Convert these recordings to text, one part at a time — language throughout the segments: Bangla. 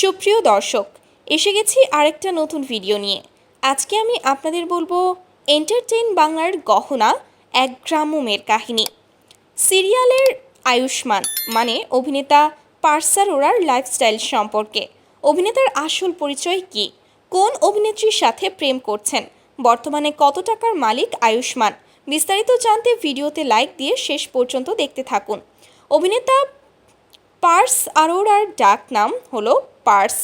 সুপ্রিয় দর্শক, এসে গেছি আরেকটা নতুন ভিডিও নিয়ে। আজকে আমি আপনাদের বলব এন্টারটেইন বাংলার গহনা, এক গ্রাম্য মেয়ের কাহিনী। সিরিয়ালের আয়ুষ্মান মানে অভিনেতা পার্সার ওরার লাইফস্টাইল সম্পর্কে। অভিনেতার আসল পরিচয় কি? কোন অভিনেত্রীর সাথে প্রেম করছেন? বর্তমানে কত টাকার মালিক আয়ুষ্মান? বিস্তারিত জানতে ভিডিওতে লাইক দিয়ে শেষ পর্যন্ত দেখতে থাকুন। অভিনেতা পার্স আরোরার ডাক নাম হলো পার্স।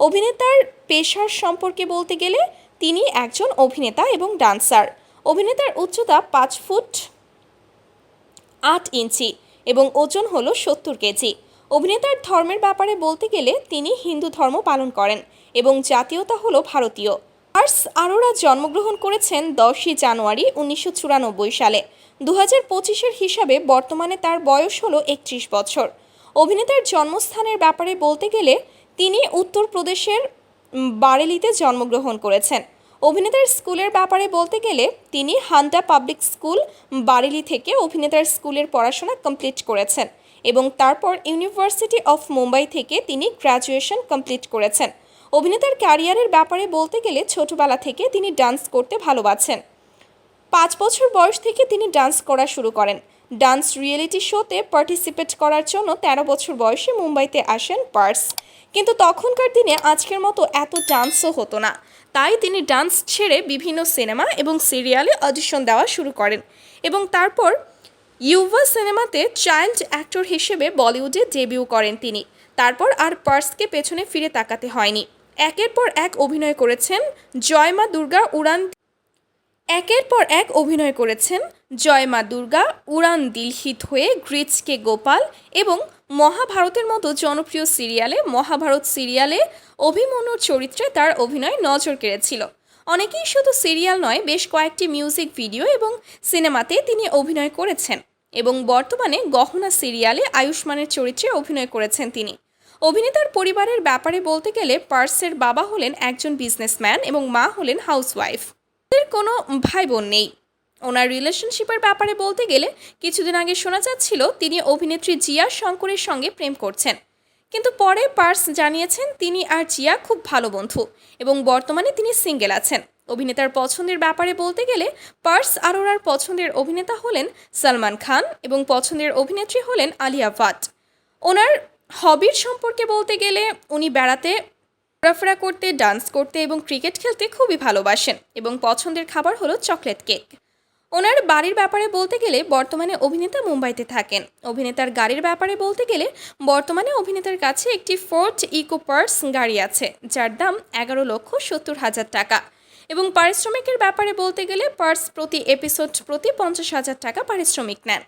অভিনেতার পেশার সম্পর্কে বলতে গেলে তিনি একজন অভিনেতা এবং ডান্সার। অভিনেতার উচ্চতা পাঁচ ফুট আট ইঞ্চি এবং ওজন হল সত্তর কেজি। অভিনেতার ধর্মের ব্যাপারে বলতে গেলে তিনি হিন্দু ধর্ম পালন করেন এবং জাতীয়তা হল ভারতীয়। পার্স আরোরা জন্মগ্রহণ করেছেন দশই জানুয়ারি উনিশশো চুরানব্বই সালে। দু হাজার পঁচিশের হিসাবে বর্তমানে তার বয়স হলো একত্রিশ বছর। অভিনেতার জন্মস্থানের ব্যাপারে বলতে গেলে তিনি উত্তরপ্রদেশের বারেলিতে জন্মগ্রহণ করেছেন। অভিনেতার স্কুলের ব্যাপারে বলতে গেলে তিনি হান্টা পাবলিক স্কুল, বারেলি থেকে অভিনেতার স্কুলের পড়াশোনা কমপ্লিট করেছেন এবং তারপর ইউনিভার্সিটি অফ মুম্বাই থেকে তিনি গ্র্যাজুয়েশন কমপ্লিট করেছেন। অভিনেতার ক্যারিয়ারের ব্যাপারে বলতে গেলে ছোটবেলা থেকে তিনি ডান্স করতে ভালোবাসেন। পাঁচ বছর বয়স থেকে তিনি ডান্স করা শুরু করেন। ডান্স রিয়েলিটি শোতে পার্টিসিপেট করার জন্য তেরো বছর বয়সে মুম্বাইতে আসেন পার্স। কিন্তু তখনকার দিনে আজকের মতো এত ডান্সও হতো না। তাই তিনি ডান্স ছেড়ে বিভিন্ন সিনেমা এবং সিরিয়ালে অডিশন দেওয়া শুরু করেন এবং তারপর ইউভা সিনেমাতে চাইল্ড অ্যাক্টর হিসেবে বলিউডে ডেবিউ করেন তিনি। তারপর আর পার্সকে পেছনে ফিরে তাকাতে হয়নি। একের পর এক অভিনয় করেছেন জয়মা দুর্গা, উড়ান একের পর এক অভিনয় করেছেন জয় মা দুর্গা, উড়ান দিলহিত হয়ে গ্রিচকে গোপাল এবং মহাভারতের মতো জনপ্রিয় সিরিয়ালে, মহাভারত সিরিয়ালে অভিমন্যুর চরিত্রে তার অভিনয় নজর কেড়েছিল। অনেকেই শুধু সিরিয়াল নয়, বেশ কয়েকটি মিউজিক ভিডিও এবং সিনেমাতে তিনি অভিনয় করেছেন এবং বর্তমানে গহনা সিরিয়ালে আয়ুষ্মানের চরিত্রে অভিনয় করেছেন তিনি। অভিনেতার পরিবারের ব্যাপারে বলতে গেলে পার্সের বাবা হলেন একজন বিজনেসম্যান এবং মা হলেন হাউসওয়াইফ। কোনো ভাই বোন নেই। ওনার রিলেশনশিপের ব্যাপারে বলতে গেলে কিছুদিন আগে শোনা যাচ্ছিল, তিনি অভিনেত্রী জিয়া শঙ্করের সঙ্গে প্রেম করছেন। কিন্তু পরে পার্স জানিয়েছেন, তিনি আর জিয়া খুব ভালো বন্ধু এবং বর্তমানে তিনি সিঙ্গেল আছেন। অভিনেতার পছন্দের ব্যাপারে বলতে গেলে পার্স আরোরার পছন্দের অভিনেতা হলেন সালমান খান এবং পছন্দের অভিনেত্রী হলেন আলিয়া ভাট। ওনার হবির সম্পর্কে বলতে গেলে উনি বেড়াতে ঘোরাফেরা করতে, ডান্স করতে এবং ক্রিকেট খেলতে খুবই ভালোবাসেন এবং পছন্দের খাবার হলো চকলেট কেক। ওনার বাড়ির ব্যাপারে বলতে গেলে বর্তমানে অভিনেতা মুম্বাইতে থাকেন। অভিনেতার গাড়ির ব্যাপারে বলতে গেলে বর্তমানে অভিনেতার কাছে একটি ফোর্ট ইকো পার্স গাড়ি আছে, যার দাম এগারো লক্ষ সত্তর হাজার টাকা। এবং পারিশ্রমিকের ব্যাপারে বলতে গেলে পার্স প্রতি এপিসোড প্রতি পঞ্চাশ হাজার টাকা পারিশ্রমিক নেন।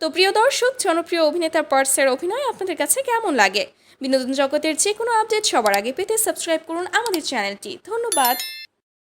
তো প্রিয় দর্শক, জনপ্রিয় অভিনেতা পার্সের অভিনয় আপনাদের কাছে কেমন লাগে? বিনোদন জগতের যে কোনো আপডেট সবার আগে পেতে সাবস্ক্রাইব করুন আমাদের চ্যানেলটি। ধন্যবাদ।